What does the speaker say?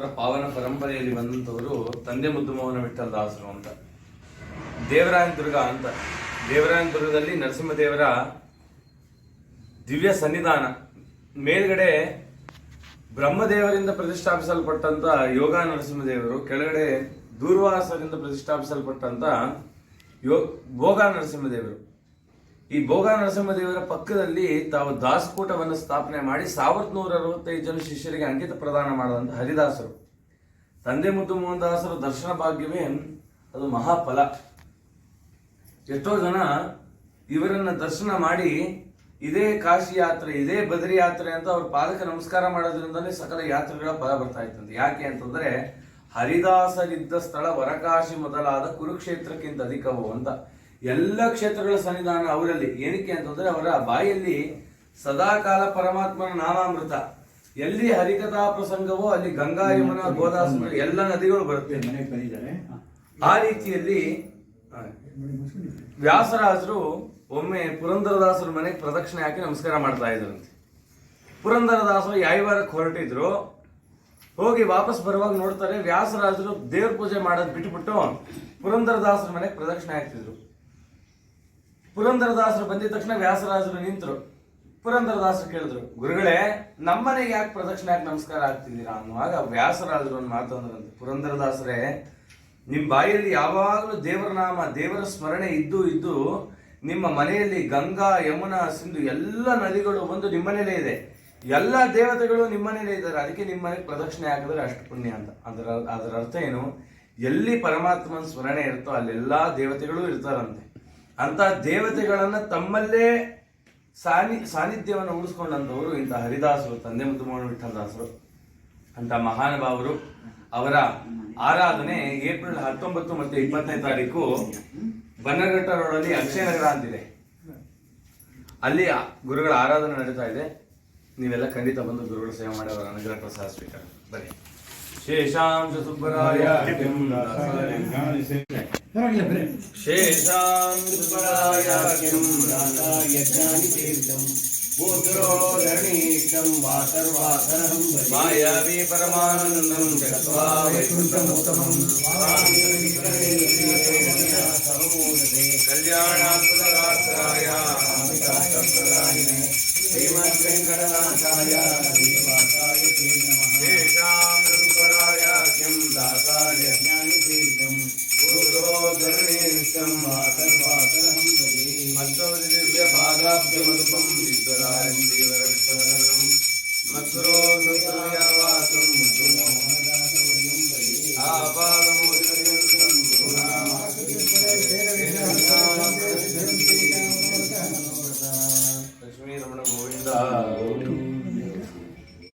ಪಾವನ ಪರಂಪರೆಯಲ್ಲಿ ಬಂದಂತವರು ತಂದೆ ಮುದ್ದು ಮೋಹನ ವಿಠಲ ದಾಸರು ಅಂತ. ದೇವರಾಯನ ದುರ್ಗ ಅಂತ. ದೇವರಾಯನ ದುರ್ಗದಲ್ಲಿ ನರಸಿಂಹದೇವರ ದಿವ್ಯ ಸನ್ನಿಧಾನ. ಮೇಲ್ಗಡೆ ಬ್ರಹ್ಮದೇವರಿಂದ ಪ್ರತಿಷ್ಠಾಪಿಸಲ್ಪಟ್ಟಂತ ಯೋಗ ನರಸಿಂಹದೇವರು, ಕೆಳಗಡೆ ದೂರ್ವಾಸರಿಂದ ಪ್ರತಿಷ್ಠಾಪಿಸಲ್ಪಟ್ಟಂತ ಯೋ, ಭೋಗ ನರಸಿಂಹದೇವರು. ಈ ಭೋಗ ನರಸಿಂಹದೇವರ ಪಕ್ಕದಲ್ಲಿ ತಾವು ದಾಸಕೂಟವನ್ನು ಸ್ಥಾಪನೆ ಮಾಡಿ ಸಾವಿರದ ನೂರ ಅರವತ್ತೈದು ಜನ ಶಿಷ್ಯರಿಗೆ ಅಂಕಿತ ಪ್ರದಾನ ಮಾಡಿದಂತ ಹರಿದಾಸರು. ತಂದೆ ಮುದ್ದು ಮೋಹನ್ ದಾಸರ ದರ್ಶನ ಭಾಗ್ಯವೇ ಅದು ಮಹಾಫಲ. ಎಷ್ಟೋ ಜನ ಇವರನ್ನ ದರ್ಶನ ಮಾಡಿ ಇದೇ ಕಾಶಿ ಯಾತ್ರೆ, ಇದೇ ಬದರಿ ಯಾತ್ರೆ ಅಂತ ಅವ್ರ ಪಾದಕ ನಮಸ್ಕಾರ ಮಾಡೋದ್ರಿಂದಲೇ ಸಕಲ ಯಾತ್ರೆಗಳ ಫಲ ಬರ್ತಾ ಇತ್ತಂತೆ. ಯಾಕೆ ಅಂತಂದ್ರೆ ಹರಿದಾಸರಿದ್ದ ಸ್ಥಳ ವರಕಾಶಿ ಮೊದಲಾದ ಕುರುಕ್ಷೇತ್ರಕ್ಕಿಂತ ಅಧಿಕವು ಅಂತ. ಎಲ್ಲ ಕ್ಷೇತ್ರಗಳ ಸನ್ನಿಧಾನ ಅವರಲ್ಲಿ. ಏನಕ್ಕೆ ಅಂತಂದ್ರೆ ಅವರ ಬಾಯಲ್ಲಿ ಸದಾಕಾಲ ಪರಮಾತ್ಮನ ನಾಮಾಮೃತ. ಎಲ್ಲಿ ಹರಿಕಥಾ ಪ್ರಸಂಗವೋ ಅಲ್ಲಿ ಗಂಗಾ ಯಮುನಾ ಗೋದಾಸ ಎಲ್ಲ ನದಿಗಳು ಬರುತ್ತೆ. ಆ ರೀತಿಯಲ್ಲಿ ವ್ಯಾಸರಾಜರು ಒಮ್ಮೆ ಪುರಂದರದಾಸರ ಮನೆಗೆ ಪ್ರದಕ್ಷಿಣೆ ಹಾಕಿ ನಮಸ್ಕಾರ ಮಾಡ್ತಾ ಇದ್ರಂತೆ. ಪುರಂದರದಾಸರು ಯಾಯವಾರಕ್ಕೆ ಹೊರಟಿದ್ರು ಹೋಗಿ ವಾಪಸ್ ಬರುವಾಗ ನೋಡ್ತಾರೆ ವ್ಯಾಸರಾಜರು ದೇವ್ರ ಪೂಜೆ ಮಾಡೋದು ಬಿಟ್ಬಿಟ್ಟು ಪುರಂದರದಾಸರ ಮನೆಗೆ ಪ್ರದಕ್ಷಿಣೆ ಹಾಕ್ತಿದ್ರು. ಪುರಂದರದಾಸರು ಬಂದಿದ ತಕ್ಷಣ ವ್ಯಾಸರಾಜರು ನಿಂತರು. ಪುರಂದರದಾಸರು ಕೇಳಿದ್ರು, ಗುರುಗಳೇ, ನಮ್ಮನೆಗೆ ಯಾಕೆ ಪ್ರದಕ್ಷಿಣೆ ಯಾಕೆ ನಮಸ್ಕಾರ ಆಗ್ತಿದ್ದೀರಾ ಅನ್ನುವಾಗ ವ್ಯಾಸರಾಜರು ಒಂದು ಮಾತು ಅಂದ್ರಂತೆ, ಪುರಂದರದಾಸರೇ ನಿಮ್ಮ ಬಾಯಿಯಲ್ಲಿ ಯಾವಾಗಲೂ ದೇವರ ನಾಮ, ದೇವರ ಸ್ಮರಣೆ ಇದ್ದು ಇದ್ದು, ನಿಮ್ಮ ಮನೆಯಲ್ಲಿ ಗಂಗಾ, ಯಮುನಾ, ಸಿಂಧು ಎಲ್ಲ ನದಿಗಳು ಬಂದು ನಿಮ್ಮನೇಲೇ ಇದೆ. ಎಲ್ಲ ದೇವತೆಗಳು ನಿಮ್ಮನೇಲೇ ಇದ್ದಾರೆ. ಅದಕ್ಕೆ ನಿಮ್ಮ ಮನೆಗೆ ಪ್ರದಕ್ಷಿಣೆ ಹಾಕಿದ್ರೆ ಅಷ್ಟು ಪುಣ್ಯ ಅಂತ. ಅದರ ಅದರ ಅರ್ಥ ಏನು? ಎಲ್ಲಿ ಪರಮಾತ್ಮನ ಸ್ಮರಣೆ ಇರುತ್ತೋ ಅಲ್ಲೆಲ್ಲ ದೇವತೆಗಳು ಇರ್ತಾರಂತೆ. ಅಂತ ದೇವತೆಗಳನ್ನ ತಮ್ಮಲ್ಲೇ ಸಾನಿ, ಸಾನ್ನಿಧ್ಯವನ್ನು ಉಳಿಸ್ಕೊಂಡಂತವರು ಇಂಥ ಹರಿದಾಸರು, ತಂದೆ ಮುದ್ದು ಮೋಹನ ವಿಠಲದಾಸರು. ಅಂತ ಮಹಾನುಭಾವರು ಅವರ ಆರಾಧನೆ ಏಪ್ರಿಲ್ ಹತ್ತೊಂಬತ್ತು ಮತ್ತು ಇಪ್ಪತ್ತನೇ ತಾರೀಕು ಬನ್ನಘಟ್ಟ ರೋಡಲ್ಲಿ ಅಕ್ಷಯ ನಗರ ಅಂತಿದೆ. ಅಲ್ಲಿ ಗುರುಗಳ ಆರಾಧನೆ ನಡೀತಾ ಇದೆ. ನೀವೆಲ್ಲ ಖಂಡಿತ ಬಂದು ಗುರುಗಳ ಸೇವೆ ಮಾಡಿ ಅವರ ಅನುಗ್ರಹ ಪ್ರಸಾದ ಸ್ವೀಕಾರ. ಬನ್ನಿ. ಶೇಷಾಂಶ ಸುಬ್ಬರಾಯ. மாயாவி பரமானந்தம் ஜகத்வா வைகுண்டமுத்தமம் கல்யாணாத்மராய ஸ்ரீமத் வெங்கடநாதாய தேவாசாய தே நம గణేశం మాతర్వాతరహం భజే మధ్వతి దివ్య పాదాబ్జమనుపం ఈశ్వరాయం దేవరక్షణం మధురో సుయావాసం మధుమోహనదాసవర్యం భజే ఆపాద